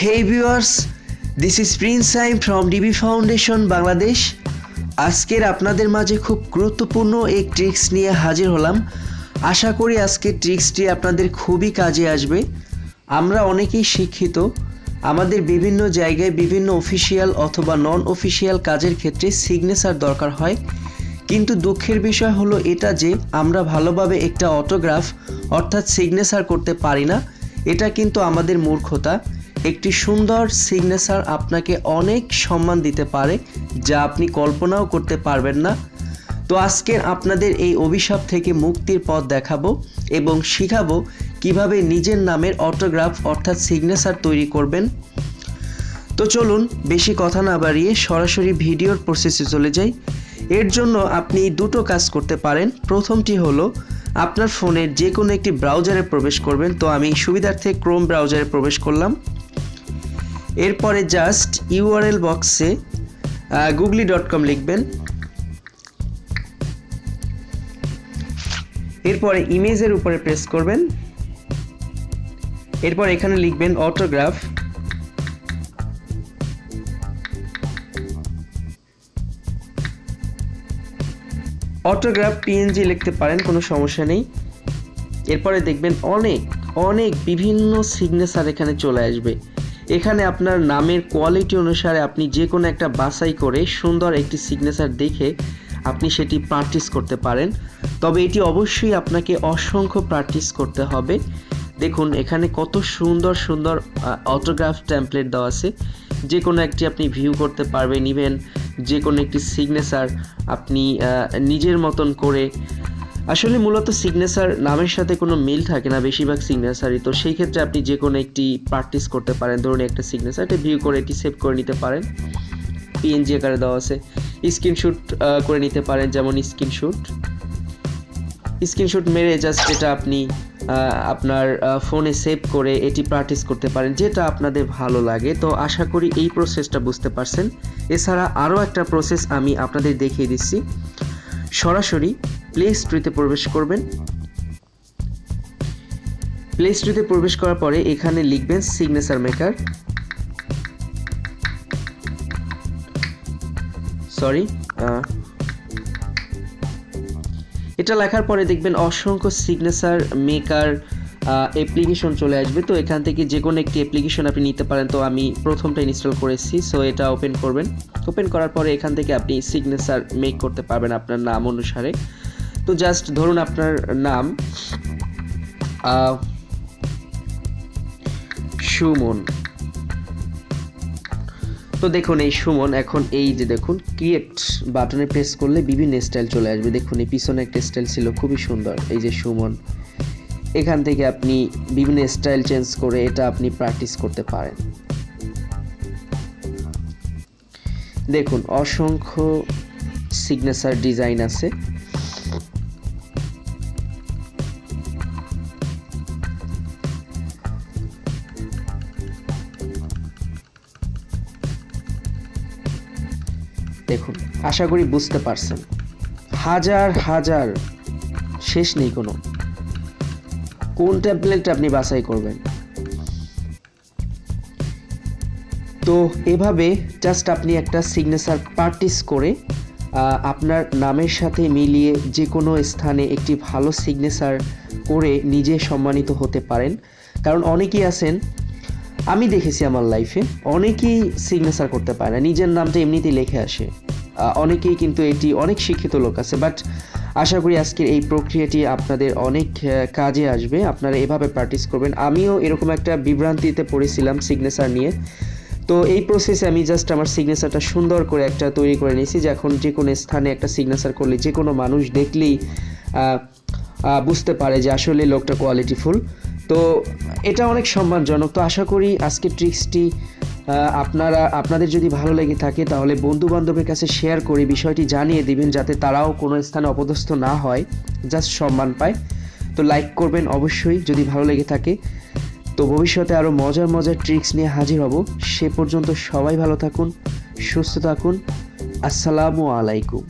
Hey viewers, this is Prince Saim from DB Foundation Bangladesh আজকের আপনাদের মাঝে খুব গুরুত্বপূর্ণ এক ট্রিক্স নিয়ে হাজির হলাম। আশা করি আজকের ট্রিক্সটি আপনাদের খুবই কাজে আসবে। আমরা অনেকেই শিক্ষিত। আমাদের বিভিন্ন জায়গায় বিভিন্ন অফিসিয়াল অথবা নন অফিসিয়াল কাজের ক্ষেত্রে সিগনেচার দরকার হয়। কিন্তু দুঃখের বিষয় হলো এটা যে আমরা ভালোভাবে একটা অটোগ্রাফ অর্থাৎ সিগনেচার করতে পারি না। এটা কিন্তু আমাদের মূর্খতা। একটি সুন্দর সিগনেচার আপনাকে অনেক সম্মান দিতে পারে, যা আপনি কল্পনাও করতে পারবেন না। তো আজকের আপনাদের এই অভিশাপ থেকে মুক্তির পথ দেখাবো এবং শিখাবো কীভাবে নিজের নামের অটোগ্রাফ অর্থাৎ সিগনেচার তৈরি করবেন। তো চলুন, বেশি কথা না বাড়িয়ে সরাসরি ভিডিওর প্রসেসে চলে যাই। এর জন্য আপনি দুটো কাজ করতে পারেন। প্রথমটি হলো, আপনার ফোনের যে কোনো একটি ব্রাউজারে প্রবেশ করবেন। তো আমি সুবিধার্থে ক্রোম ব্রাউজারে প্রবেশ করলাম। এরপরে জাস্ট ইউআরএল বক্সে গুগলি ডট কম লিখবেন। এরপরে ইমেজের উপরে প্রেস করবেন। এরপর এখানে লিখবেন অটোগ্রাফ অটোগ্রাফ পিএনজি লিখতে পারেন, কোনো সমস্যা নেই। এরপরে দেখবেন অনেক অনেক বিভিন্ন সিগনেচার এখানে চলে আসবে। এখানে আপনার নামের কোয়ালিটি অনুসারে আপনি যে কোনো একটা বাছাই করে সুন্দর একটি সিগনেচার দেখে আপনি সেটি প্র্যাকটিস করতে পারেন। তবে এটি অবশ্যই আপনাকে অসংখ্য প্র্যাকটিস করতে হবে। দেখুন, এখানে কত সুন্দর সুন্দর অটোগ্রাফ ট্যাম্পলেট দেওয়া আছে। যে কোনো একটি আপনি ভিউ করতে পারবেন। ইভেন যে কোনো একটি সিগনেচার আপনি নিজের মতন করে আসলে মূলত সিগনেচার নামের সাথে কোনো মিল থাকে না বেশিরভাগ সিগনেচারই তো সেই ক্ষেত্রে আপনি যে কোনো একটি প্র্যাকটিস করতে পারেন। ধরুন একটা সিগনেচার এটা ভিউ করে এটি সেভ করে নিতে পারেন। পিএনজি আকারে দেওয়া আছে। স্ক্রিনশুট করে নিতে পারেন, যেমন স্ক্রিনশুট স্ক্রিনশুট মেরে জাস্ট এটা আপনি আপনার ফোনে সেভ করে এটি প্র্যাকটিস করতে পারেন, যেটা আপনাদের ভালো লাগে। তো আশা করি এই প্রসেসটা বুঝতে পারছেন। এছাড়া আরও একটা প্রসেস আমি আপনাদের দেখিয়ে দিচ্ছি। সরাসরি প্লে স্টোরিতে প্রবেশ করবেন। প্লে স্টোরিতে প্রবেশ করার পরে এখানে লিখবেন সিগনেচার মেকার সরি এটা লেখার পরে দেখবেন অসংখ্য সিগনেচার মেকার অ্যাপ্লিকেশন চলে আসবে। তো এখান থেকে যে কোনো একটি অ্যাপ্লিকেশন আপনি নিতে পারেন। তো আমি প্রথমটা ইনস্টল করেছি। সো এটা ওপেন করবেন। ওপেন করার পরে এখান থেকে আপনি সিগনেচার মেক করতে পারবেন আপনার নাম অনুসারে। তো জাস্ট ধরুন আপনার নাম সুমন। তো দেখুন এই সুমন, এখন এই যে দেখুন ক্রিয়েট বাটনে প্রেস করলে বিভিন্ন স্টাইল চলে আসবে। দেখুন এই পিছনে একটা স্টাইল ছিল, খুবই সুন্দর, এই যে সুমন। এখান থেকে আপনি বিভিন্ন স্টাইল চেঞ্জ করে এটা আপনি প্র্যাকটিস করতে পারেন। দেখুন, অসংখ্য সিগনেচার ডিজাইন আছে। দেখুন, আশা করি বুঝতে পারছেন। হাজার হাজার শেষ নেই কোনো। কোন ট্যাবলেট আপনি বাছাই করবেন? তো এভাবে জাস্ট আপনি একটা সিগনেচার প্র্যাকটিস করে আপনার নামের সাথে মিলিয়ে যে কোনো স্থানে একটি ভালো সিগনেচার করে নিজে সম্মানিত হতে পারেন। কারণ অনেকেই আছেন আমি দেখেছি আমার লাইফে অনেকেই সিগনেচার করতে পারে না। নিজের নামটা এমনিতেই লেখে আসে। অনেকেই কিন্তু এটি অনেক শিক্ষিত লোক আছে বাট আশা করি আজকের এই প্রক্রিয়াটি আপনাদের অনেক কাজে আসবে। আপনারা এভাবে প্র্যাকটিস করবেন। আমিও এরকম একটা বিভ্রান্তিতে পড়েছিলাম সিগনেচার নিয়ে। তো এই প্রসেসে আমি জাস্ট আমার সিগনেচারটা সুন্দর করে একটা তৈরি করে নিয়েছি যে এখন যে কোনো স্থানে একটা সিগনেচার করলে যে কোনো মানুষ দেখলেই বুঝতে পারে যে আসলে লোকটা কোয়ালিটিফুল তো এটা অনেক সম্মানজনক। তো আশা করি আজকের ট্রিক্সটি আপনারা, আপনাদের যদি ভালো লেগে থাকে, তাহলে বন্ধু বান্ধবের কাছে শেয়ার করে বিষয়টি জানিয়ে দিবেন, যাতে তারাও কোনো স্থানে অপদস্থ না হয়। জাস্ট সম্মান পায়। তো লাইক করবেন অবশ্যই, যদি ভালো লেগে থাকে। তো ভবিষ্যতে আরও মজার মজার ট্রিক্স নিয়ে হাজির হব। সে পর্যন্ত সবাই ভালো থাকুন, সুস্থ থাকুন। আসসালামু আলাইকুম।